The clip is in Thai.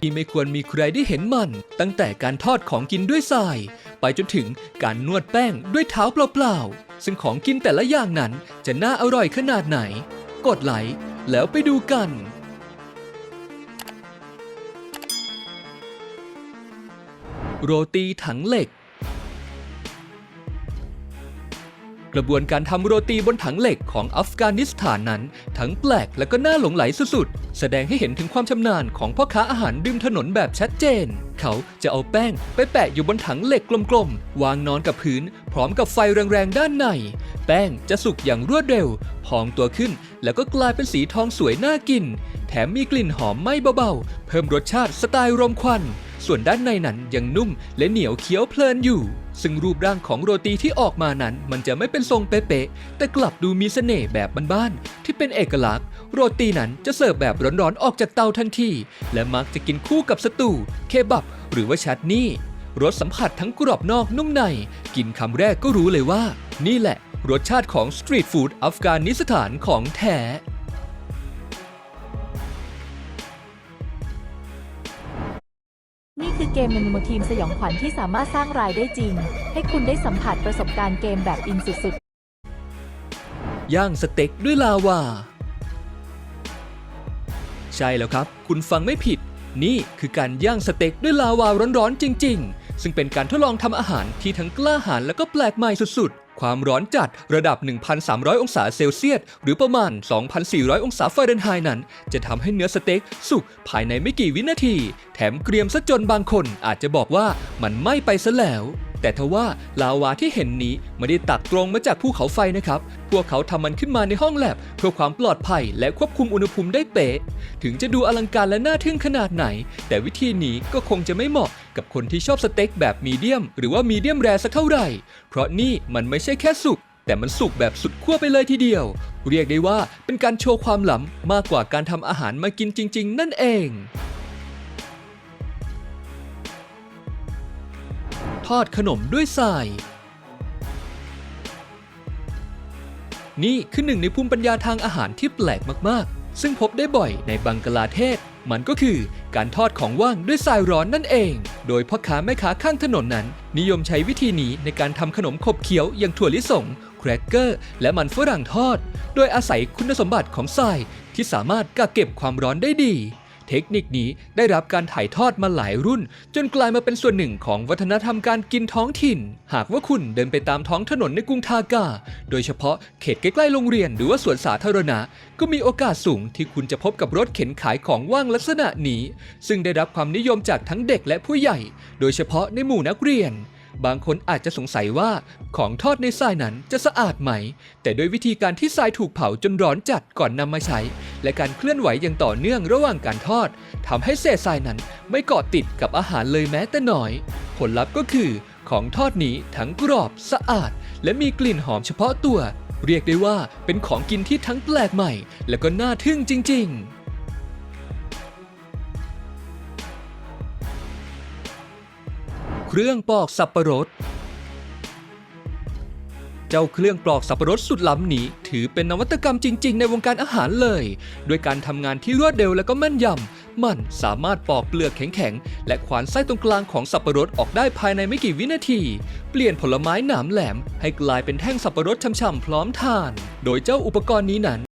ที่ไม่ควรมีใครได้เห็นมัน ตั้งแต่การทอดของกินด้วยทราย ไปจนถึงการนวดแป้งด้วยเท้าเปล่าๆ ซึ่งของกินแต่ละอย่างนั้นจะน่าอร่อยขนาดไหน กดไลค์แล้วไปดูกันโรตีถังเหล็ก กระบวนการทำโรตีบนถังเหล็กของอัฟกานิสถานนั้น ทั้งแปลกและก็น่าหลงไหลสุดๆ แสดงให้เห็นถึงความชำนาญของพ่อค้าอาหารริมถนนแบบชัดเจน เขาจะเอาแป้งไปแปะอยู่บนถังเหล็กกลมๆ วางนอนกับพื้น พร้อมกับไฟแรงๆ ด้านใน แป้งจะสุกอย่างรวดเร็ว พองตัวขึ้น แล้วก็กลายเป็นสีทองสวยน่ากิน แถมมีกลิ่นหอมไหม้เบาๆ เพิ่มรสชาติสไตล์รมควัน ส่วนด้านในนั้นยังนุ่มและเหนียวเคี้ยวเพลินอยู่ ซึ่งรูปร่างของโรตีที่ออกมานั้น มันจะไม่เป็นทรงเป๊ะๆแต่กลับดูมีเสน่ห์แบบบ้านๆที่เป็นเอกลักษณ์ โรตีนั้นจะเสิร์ฟแบบร้อนๆออกจากเตาทันที และมักจะกินคู่กับสตูเคบับ หรือว่าชัดนี่รสสัมผัสทั้งกรอบนอกนุ่มใน กินคำแรกก็รู้เลยว่า นี่แหละ รสชาติของสตรีทฟู้ดอัฟกานิสถานของแท้ คือเกมเมนูทีมสยองขวัญที่สามารถสร้างรายได้จริง ให้คุณได้สัมผัสประสบการณ์เกมแบบอินสุดๆ ย่างสเต็กด้วยลาวา ใช่แล้วครับ คุณฟังไม่ผิด นี่คือการย่างสเต็กด้วยลาวาร้อนๆจริง ๆ ซึ่งเป็นการทดลองทำอาหารที่ทั้งกล้าหาญและก็แปลกใหม่สุดๆ ความร้อนจัดระดับ 1,300 องศาเซลเซียส หรือประมาณ 2,400 องศาฟาเรนไฮน์นั้น จะทำให้เนื้อสเต็กสุกภายในไม่กี่วินาที แถมเกรียมซะจนบางคนอาจจะบอกว่ามันไหม้ไปซะแล้ว แต่ทว่าลาวาที่เห็นนี้ไม่ได้ตักตรงมาจากภูเขาไฟนะครับ พวกเขาทำมันขึ้นมาในห้องแลบ เพื่อความปลอดภัยและควบคุมอุณหภูมิได้เป๊ะ ถึงจะดูอลังการและน่าทึ่งขนาดไหน แต่วิธีนี้ก็คงจะไม่เหมาะกับคนที่ชอบสเต็กแบบมีเดียม หรือว่ามีเดียมแรสักเท่าไหร่ เพราะนี่มันไม่ใช่แค่สุกแต่มันสุกแบบสุดขั้วไปเลยทีเดียว เรียกได้ว่าเป็นการโชว์ความหล้ำมากกว่าการทำอาหารมากินจริง ๆ นั่นเอง ทอดขนมด้วยทราย นี่คือหนึ่งในภูมิปัญญาทางอาหารที่แปลกมากๆ ซึ่งพบได้บ่อยในบังกลาเทศ มันก็คือการทอดของว่างด้วยทรายร้อนนั่นเอง โดยพ่อค้าแม่ค้าข้างถนนนั้น นิยมใช้วิธีนี้ในการทำขนมขบเคี้ยวอย่างถั่วลิสงแครกเกอร์ และมันฝรั่งทอด โดยอาศัยคุณสมบัติของทรายที่สามารถกักเก็บความร้อนได้ดี เทคนิคนี้ได้รับการถ่ายทอดมาหลายรุ่น จนกลายมาเป็นส่วนหนึ่งของวัฒนธรรมการกินท้องถิ่น หากว่าคุณเดินไปตามท้องถนนในกรุงทากา โดยเฉพาะเขตใกล้ๆโรงเรียนหรือว่าสวนสาธารณะ ก็มีโอกาสสูงที่คุณจะพบกับรถเข็นขายของว่างลักษณะนี้ ซึ่งได้รับความนิยมจากทั้งเด็กและผู้ใหญ่ โดยเฉพาะในหมู่นักเรียนบางคนอาจจะสงสัยว่าของทอดในทรายนั้นจะสะอาดไหม แต่โดยวิธีการที่ทรายถูกเผาจนร้อนจัดก่อนนำมาใช้ และการเคลื่อนไหวอย่างต่อเนื่องระหว่างการทอดทำให้เศษทรายนั้นไม่เกาะติดกับอาหารเลยแม้แต่น้อย ผลลัพธ์ก็คือของทอดนี้ทั้งกรอบสะอาด และมีกลิ่นหอมเฉพาะตัว เรียกได้ว่าเป็นของกินที่ทั้งแปลกใหม่ และก็น่าทึ่งจริง ๆเครื่องปอกสับปะรด เจ้าเครื่องปลอกสับปะรดสุดล้ำนี้ ถือเป็นนวัตกรรมจริง ๆ ในวงการอาหารเลย ด้วยการทำงานที่รวดเร็วและก็แม่นยำ มันสามารถปอกเปลือกแข็งๆ และขวานไส้ตรงกลางของสับปะรดออกได้ภายในไม่กี่วินาที เปลี่ยนผลไม้หนามแหลม ให้กลายเป็นแท่งสับปะรดช่ำๆพร้อมทาน โดยเจ้าอุปกรณ์นี้นั้น